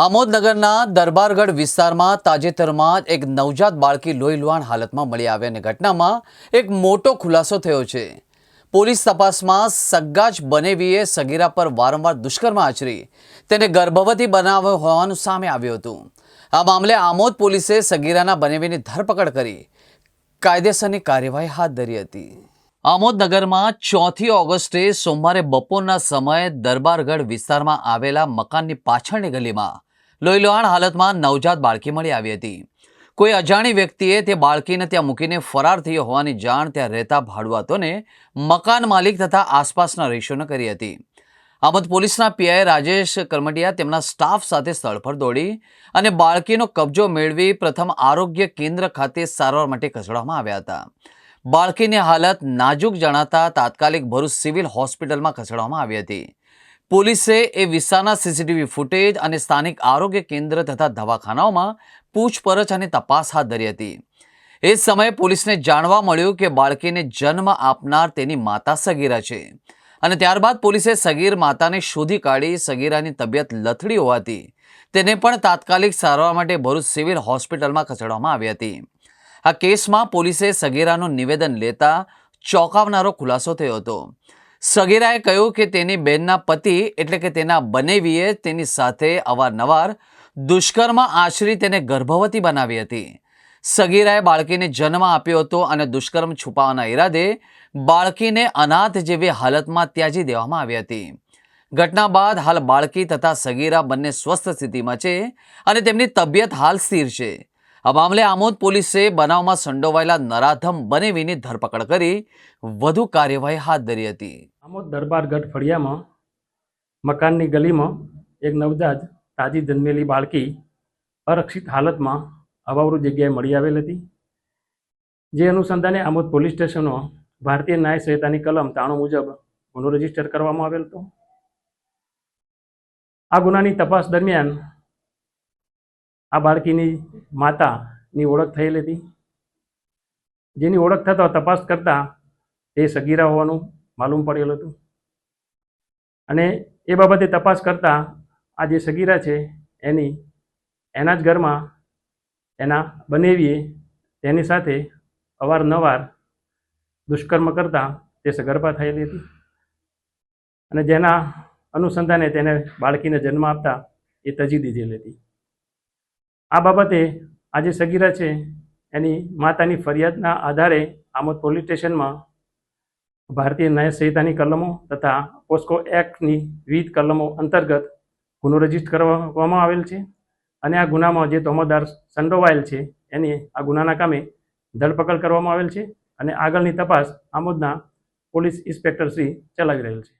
આમોદનગરના દરબારગઢ વિસ્તારમાં તાજેતરમાં જ એક નવજાત બાળકી લોહી લુહાણ હાલતમાં મળી આવ્યાની ઘટનામાં એક મોટો ખુલાસો થયો છે. પોલીસ તપાસમાં સગ્ગાજ બનેવીએ સગીરા પર વારંવાર દુષ્કર્મ આચરી, તેને ગર્ભવતી બનાવ્યો હોવાનું સામે આવ્યું હતું. આ મામલે આમોદ પોલીસે સગીરાના બનેવીની ધરપકડ કરી, કાયદેસરની કાર્યવાહી હાથ ધરી હતી. આમોદનગરમાં ચોથી ઓગસ્ટે સોમવારે બપોરના સમયે દરબારગઢ વિસ્તારમાં આવેલા મકાનની પાછળની ગલીમાં લોહીલુહાણ હાલતમાં નવજાત બાળકી મળી આવી હતી. કોઈ અજાણી વ્યક્તિએ તે બાળકીને ત્યાં મૂકીને ફરાર થઈ હોવાની જાણ ત્યાં રહેતા ભાડુઆતોને મકાન માલિક તથા આસપાસના રહીશોને કરી હતી. આમોદ પોલીસના પીઆઈ રાજેશ કરમટિયા તેમના સ્ટાફ સાથે સ્થળ પર દોડી અને બાળકીનો કબજો મેળવી પ્રથમ આરોગ્ય કેન્દ્ર ખાતે સારવાર માટે ખસેડવામાં આવ્યા હતા. બાળકીની હાલત નાજુક જણાતા તાત્કાલિક ભરૂચ સિવિલ હોસ્પિટલમાં ખસેડવામાં આવી હતી. પોલીસે એ વિસ્તારના સીસીટીવી ફૂટેજ અને સ્થાનિક આરોગ્ય કેન્દ્ર તથા દવાખાનાઓમાં પૂછપરછ અને તપાસ હાથ ધરી હતી. એ સમયે પોલીસને જાણવા મળ્યું કે બાળકીને જન્મ આપનાર તેની માતા સગીરા છે. અને ત્યારબાદ પોલીસે સગીર માતાને શોધી કાઢી સગીરાની તબિયત લથડી હોવાથી તેને પણ તાત્કાલિક સારવાર માટે ભરૂચ સિવિલ હોસ્પિટલમાં ખસેડવામાં આવી હતી. આ કેસમાં પોલીસે સગીરાનું નિવેદન લેતા ચોંકાવનારો ખુલાસો થયો હતો. સગીરાએ કહ્યું કે તેની બહેનના પતિ, એટલે કે તેના બનેવીએ, તેની સાથે અવારનવાર દુષ્કર્મ આશરી તેને ગર્ભવતી બનાવી હતી. સગીરાએ બાળકીને જન્મ આપ્યો હતો અને દુષ્કર્મ છુપાવવાના ઈરાદે બાળકીને અનાથ જેવી હાલતમાં ત્યાજી દેવામાં આવી હતી. ઘટના બાદ હાલ બાળકી તથા સગીરા બંને સ્વસ્થ સ્થિતિમાં છે અને તેમની તબિયત હાલ સ્થિર છે. આ મામલે આમોદ પોલીસે બનાવમાં સંડોવાયેલા નરાધમ બનેવીની ધરપકડ કરી વધુ કાર્યવાહી હાથ ધરી હતી. આમોદ દરબારગઢ ફળિયામાં, મકાનની ગલીમાં એક નવજાત તાજી જન્મેલી બાળકી અરક્ષિત હાલતમાં અવાવરૂ જગ્યાએ મળી આવેલ હતી, જે અનુસંધાને આમોદ પોલીસ સ્ટેશનમાં ભારતીય ન્યાય સંહિતાની કલમ ત્રાણું મુજબ ગુનો રજિસ્ટર કરવામાં આવેલ હતો. આ ગુનાની તપાસ દરમિયાન આ બાળકીની માતાની ઓળખ થયેલ હતી. જેની ઓળખ થતાં તપાસ કરતાં તે સગીરા હોવાનું માલુમ પડેલું હતું. અને એ બાબતે તપાસ કરતાં આ જે સગીરા છે, એની, એના જ ઘરમાં એના બનેવીએ તેની સાથે અવારનવાર દુષ્કર્મ કરતાં તે સગર્ભા થયેલી હતી. અને જેના અનુસંધાને તેને બાળકીને જન્મ આપતા એ તજી દીધેલી હતી. આ બાબતે આ જે સગીરા છે, એની માતાની ફરિયાદના આધારે આમોદ પોલીસ સ્ટેશનમાં ભારતીય ન્યાય સંહિતાની કલમો તથા પોસ્કો એક્ટની વિવિધ કલમો અંતર્ગત ગુનો રજિસ્ટર કરવામાં આવેલ છે. અને આ ગુનામાં જે તોમદાર સંડોવાયેલ છે, એની આ ગુનાના કામે ધરપકડ કરવામાં આવેલ છે અને આગળની તપાસ આમોદના પોલીસ ઇન્સ્પેક્ટર શ્રી ચલાવી રહેલ છે.